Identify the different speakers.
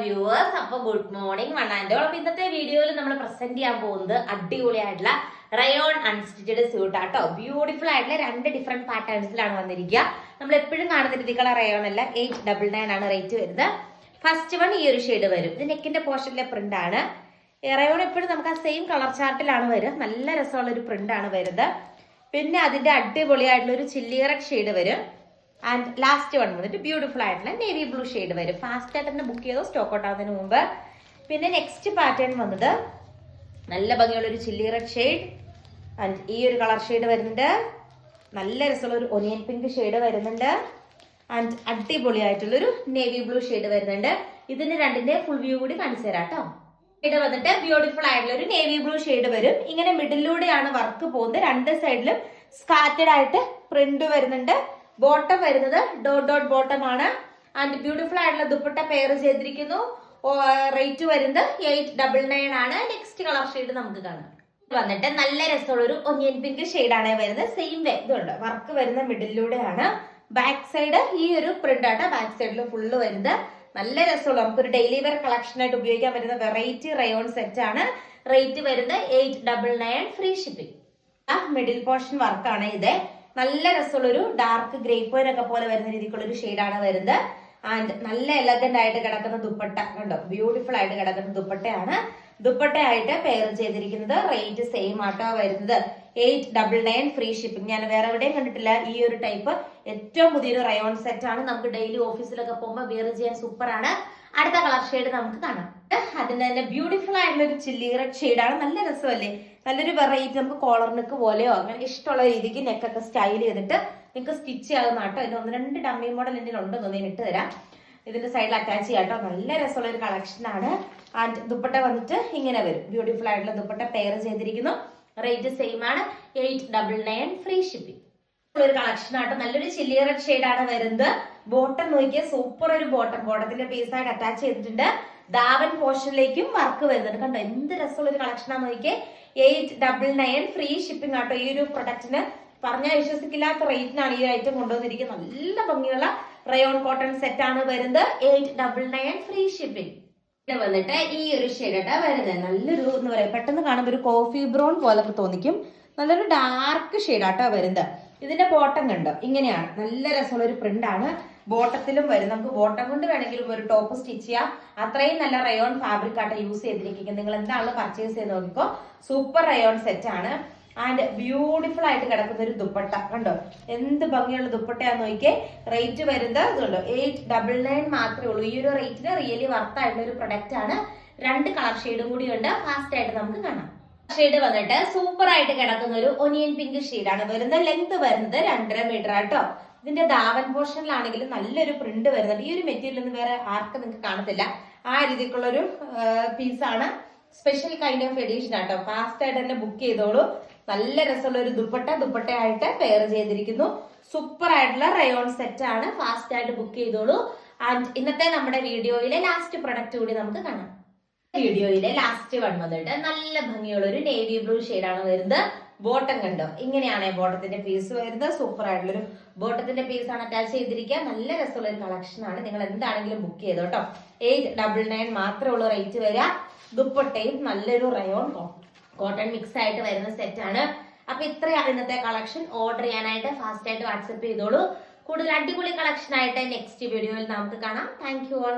Speaker 1: Viewers അപ്പൊ good morning വണ്ണാന്റെ അപ്പൊ ഇന്നത്തെ വീഡിയോയിൽ നമ്മൾ പ്രസന്റ് ചെയ്യാൻ പോകുന്നത് അടിപൊളിയായിട്ടുള്ള റയോൺ അൺസ്റ്റിച്ചഡ് സ്യൂട്ട് ആട്ടോ. ബ്യൂട്ടിഫുൾ ആയിട്ടുള്ള രണ്ട് ഡിഫറെന്റ് പാറ്റേൺസിലാണ് വന്നിരിക്കുക. നമ്മൾ എപ്പോഴും കാണുന്ന രീതിക്കുള്ള റയോൺ അല്ല എയ്റ്റ് ഡബിൾ നയൻ ആണ് റേറ്റ് വരുന്നത്. ഫസ്റ്റ് വൺ ഈ ഒരു ഷെയ്ഡ് വരും. ഇത് നെക്കിന്റെ പോർഷനിലെ പ്രിന്റ് ആണ്. റയോൺ എപ്പോഴും നമുക്ക് ആ സെയിം കളർ ചാർട്ടിലാണ് വരിക. നല്ല രസമുള്ള ഒരു പ്രിന്റ് ആണ് വരുന്നത്. പിന്നെ അതിന്റെ അടിപൊളിയായിട്ടുള്ള ഒരു ചില്ലിയറക് ഷെയ്ഡ് വരും. ആൻഡ് ലാസ്റ്റ് വൺ വന്നിട്ട് ബ്യൂട്ടിഫുൾ ആയിട്ടുള്ള നേവി ബ്ലൂ ഷെയ്ഡ് വരും. ഫാസ്റ്റ് ആയിട്ട് തന്നെ ബുക്ക് ചെയ്തോ സ്റ്റോക്ക് ഔട്ട് ആവുന്നതിന് മുമ്പ്. പിന്നെ നെക്സ്റ്റ് പാറ്റേൺ വന്നത് നല്ല ഭംഗിയുള്ള ഒരു ചില്ലി റെഡ് ഷെയ്ഡ് ആൻഡ് ഈ ഒരു കളർ ഷെയ്ഡ് വരുന്നുണ്ട്. നല്ല രസമുള്ള ഒരു ഒനിയൻ പിങ്ക് ഷെയ്ഡ് വരുന്നുണ്ട്. ആൻഡ് അടിപൊളിയായിട്ടുള്ളൊരു നേവി ബ്ലൂ ഷെയ്ഡ് വരുന്നുണ്ട്. ഇതിന് രണ്ടിന്റെ ഫുൾ വ്യൂ കൂടി കാണിച്ചു തരാം കേട്ടോ ഷെയ്ഡ് വന്നിട്ട് ബ്യൂട്ടിഫുൾ ആയിട്ടുള്ള ഒരു നേവി ബ്ലൂ ഷെയ്ഡ് വരും. ഇങ്ങനെ മിഡിലൂടെയാണ് വർക്ക് പോകുന്നത്. രണ്ട് സൈഡിലും സ്കാറ്റഡ് ആയിട്ട് പ്രിന്റ് വരുന്നുണ്ട്. ബോട്ടം വരുന്നത് ഡോട്ട് ഡോട്ട് ബോട്ടം ആണ്. ആൻഡ് ബ്യൂട്ടിഫുൾ ആയിട്ടുള്ള ദുപ്പട്ട പെയർ ചെയ്തിരിക്കുന്നു. റേറ്റ് വരുന്നത് എയ്റ്റ് ഡബിൾ നയൻ ആണ്. നെക്സ്റ്റ് കളർ ഷെയ്ഡ് നമുക്ക് കാണാം. വന്നിട്ട് നല്ല രസമുള്ള ഒരു ഒനിയൻ പിങ്ക് ആണ് വരുന്നത്. സെയിം വേ ഇതുണ്ട് വർക്ക് വരുന്ന മിഡിലൂടെയാണ് ബാക്ക് സൈഡ് ഈ ഒരു പ്രിന്റ് ആണ്. ബാക്ക് സൈഡിൽ ഫുള്ള് വരുന്നത്. നല്ല രസമുള്ള. നമുക്ക് ഒരു ഡെയിലി വെയർ കളക്ഷൻ ആയിട്ട് ഉപയോഗിക്കാൻ പറ്റുന്ന വെറൈറ്റി റയോൺ സെറ്റ് ആണ്. റേറ്റ് വരുന്നത് eight double nine free shipping middle portion വർക്കാണ് ഇത്. നല്ല രസമുള്ളൊരു ഡാർക്ക് ഗ്രേപ്പോയിനൊക്കെ പോലെ വരുന്ന രീതിക്കുള്ള ഒരു ഷെയ്ഡാണ് വരുന്നത്. ആൻഡ് നല്ല എലഗന്റ് ആയിട്ട് കിടക്കുന്ന ദുപ്പട്ട കണ്ടോ? ബ്യൂട്ടിഫുൾ ആയിട്ട് കിടക്കുന്ന ദുപ്പട്ടയാണ്. ദുപ്പട്ടയായിട്ട് പെയർ ചെയ്തിരിക്കുന്നത് റേറ്റ് സെയിം ആട്ടോ വരുന്നത്. Eight double nine free shipping ഞാൻ വേറെ എവിടെയും കണ്ടിട്ടില്ല. ഈ ഒരു ടൈപ്പ് ഏറ്റവും പുതിയൊരു റയോൺ സെറ്റ് ആണ്. നമുക്ക് ഡെയിലി ഓഫീസിലൊക്കെ പോകുമ്പോൾ വെയർ ചെയ്യാൻ സൂപ്പർ ആണ്. അടുത്ത കളർ ഷെയ്ഡ് നമുക്ക് കാണാം. അതിന് തന്നെ ബ്യൂട്ടിഫുൾ ആയിട്ടുള്ള ഒരു ചില്ലി റെഡ് ഷെയ്ഡാണ് നല്ല രസമല്ലേ? നല്ലൊരു വെറൈറ്റി നമുക്ക് കോളർ നെക്ക് പോലെയോ അങ്ങനെ ഇഷ്ടമുള്ള രീതിക്ക് നെക്കൊക്കെ സ്റ്റൈൽ ചെയ്തിട്ട് നിങ്ങൾക്ക് സ്റ്റിച്ച് ചെയ്യാവുന്ന കേട്ടോ. ഇതിന് ഒന്ന് രണ്ട് ഡമ്മി മോഡൽ എന്റെ ഉണ്ടെന്ന് ഞാൻ ഇട്ട് തരാം. ഇതിന്റെ സൈഡിൽ അറ്റാച്ച് ചെയ്യാട്ടോ നല്ല രസമുള്ള ഒരു കളക്ഷനാണ് ആൻഡ് ദുപ്പട്ട വന്നിട്ട് ഇങ്ങനെ വരും. ബ്യൂട്ടിഫുൾ ആയിട്ടുള്ള ദുപ്പട്ട പെയർ ചെയ്തിരിക്കുന്നു. റേറ്റ് സെയിം ആണ്. Eight double nine free shipping ഒരു കളക്ഷൻ ആട്ടോ നല്ലൊരു ചില്ലി റെഡ് ഷെയ്ഡാണ് വരുന്നത്. ബോട്ടം നോക്കിയാൽ സൂപ്പർ ഒരു ബോട്ടം ബോട്ടത്തിന്റെ പീസായിട്ട് അറ്റാച്ച് ചെയ്തിട്ടുണ്ട്. ദാവൻ പോർഷനിലേക്കും വർക്ക് വരുന്നുണ്ട്. കണ്ടോ എന്ത് രസമുള്ള ഒരു കളക്ഷൻ ആണ് നോക്കിയേ. Eight double nine free shipping ആട്ടോ. ഈ ഒരു പ്രൊഡക്റ്റിന് പറഞ്ഞാൽ വിശ്വസിക്കില്ലാത്ത റേറ്റിനാണ് ഈ ഐറ്റം കൊണ്ടുവന്നിരിക്കുന്നത്. നല്ല ഭംഗിയുള്ള റയോൺ കോട്ടൺ സെറ്റ് ആണ് വരുന്നത്. Eight double nine free shipping വന്നിട്ട് ഈ ഒരു ഷെയ്ഡാ വരുന്നത്. നല്ലൊരു എന്ന് പറയാം പെട്ടെന്ന് കാണുമ്പോൾ ഒരു കോഫി ബ്രൗൺ പോലെ തോന്നിക്കും. നല്ലൊരു ഡാർക്ക് ഷെയ്ഡാട്ടോ വരുന്നത്. ഇതിന്റെ ബോട്ടം കണ്ടോ? ഇങ്ങനെയാണ്. നല്ല രസമുള്ള ഒരു പ്രിന്റ് ആണ്. ബോട്ടത്തിലും വരും. നമുക്ക് ബോട്ടം കൊണ്ട് വേണമെങ്കിലും ഒരു ടോപ്പ് സ്റ്റിച്ച് ചെയ്യാം. അത്രയും നല്ല റയോൺ ഫാബ്രിക് ആട്ടോ യൂസ് ചെയ്തിരിക്കുന്നത് നിങ്ങൾ എന്താണല്ലോ പർച്ചേസ് ചെയ്ത് നോക്കിക്കോ. സൂപ്പർ റയോൺ സെറ്റ് ആണ്. ആൻഡ് ബ്യൂട്ടിഫുൾ ആയിട്ട് കിടക്കുന്ന ഒരു ദുപ്പട്ട. കണ്ടോ? എന്ത് ഭംഗിയുള്ള ദുപ്പട്ടയാന്ന് നോക്കിയേ റേറ്റ് വരുന്നത് ഇതുണ്ടോ? എയ്റ്റ് ഡബിൾ നയൻ മാത്രമേ ഉള്ളൂ. ഈ ഒരു റേറ്റിന് റിയലി വർത്ത് ആയിട്ടുള്ള ഒരു പ്രൊഡക്റ്റ് ആണ്. രണ്ട് കളർ ഷെയ്ഡും കൂടി ഉണ്ട്. ഫാസ്റ്റ് ആയിട്ട് നമുക്ക് കാണാം. ഷെയ്ഡ് വന്നിട്ട് സൂപ്പർ ആയിട്ട് കിടക്കുന്ന ഒരു ഒനിയൻ പിങ്ക് ഷെയ്ഡാണ് വരുന്നത് ലെങ്ത് വരുന്നത് രണ്ടര മീറ്റർ ആട്ടോ ഇതിന്റെ ദാവൻ പോർഷനിലാണെങ്കിലും നല്ലൊരു പ്രിന്റ് വരുന്നുണ്ട്. ഈ ഒരു മെറ്റീരിയൽ ഒന്നും വേറെ ആർക്കും നിങ്ങൾക്ക് കാണത്തില്ല. ആ രീതിക്കുള്ള ഒരു പീസാണ് സ്പെഷ്യൽ കൈൻഡ് ഓഫ് എഡീഷൻ ആട്ടോ. ഫാസ്റ്റ് ആയിട്ട് തന്നെ ബുക്ക് ചെയ്തോളൂ. നല്ല രസമുള്ള ഒരു ദുപ്പട്ട. ദുപ്പട്ടയായിട്ട് പെയർ ചെയ്തിരിക്കുന്നു. സൂപ്പർ ആയിട്ടുള്ള റയോൺ സെറ്റ് ആണ്. ഫാസ്റ്റ് ആയിട്ട് ബുക്ക് ചെയ്തോളൂ. ആൻഡ് ഇന്നത്തെ നമ്മുടെ വീഡിയോയിലെ ലാസ്റ്റ് പ്രൊഡക്റ്റ് കൂടി നമുക്ക് കാണാം. വീഡിയോയിലെ ലാസ്റ്റ് വൺ വന്നിട്ട് നല്ല ഭംഗിയുള്ള ഒരു നേവി ബ്ലൂ ആണ് വരുന്നത്. ബോട്ടം കണ്ടോ? ഇങ്ങനെയാണ് ബോട്ടത്തിന്റെ പീസ് വരുന്നത്. സൂപ്പർ ആയിട്ടുള്ളൊരു ബോട്ടത്തിന്റെ പീസ് ആണ് അറ്റാച്ച് ചെയ്തിരിക്കുക. നല്ല രസമുള്ള ഒരു കളക്ഷൻ ആണ്. നിങ്ങൾ എന്താണെങ്കിലും ബുക്ക് ചെയ്തോ കേട്ടോ എയ്റ്റ് ഡബിൾ നയൻ മാത്രമുള്ള റേറ്റ് വരിക. ദുപ്പട്ടയും നല്ലൊരു റയോൺ കോട്ടൺ മിക്സ് ആയിട്ട് വരുന്ന സെറ്റ് ആണ്. അപ്പൊ ഇത്രയാണ് ഇന്നത്തെ കളക്ഷൻ ഓർഡർ ചെയ്യാനായിട്ട് ഫാസ്റ്റ് ആയിട്ട് വാട്സപ്പ് ചെയ്തോളൂ. കൂടുതൽ അടിപൊളി കളക്ഷൻ ആയിട്ട് നെക്സ്റ്റ് വീഡിയോയിൽ നമുക്ക് കാണാം. Thank you all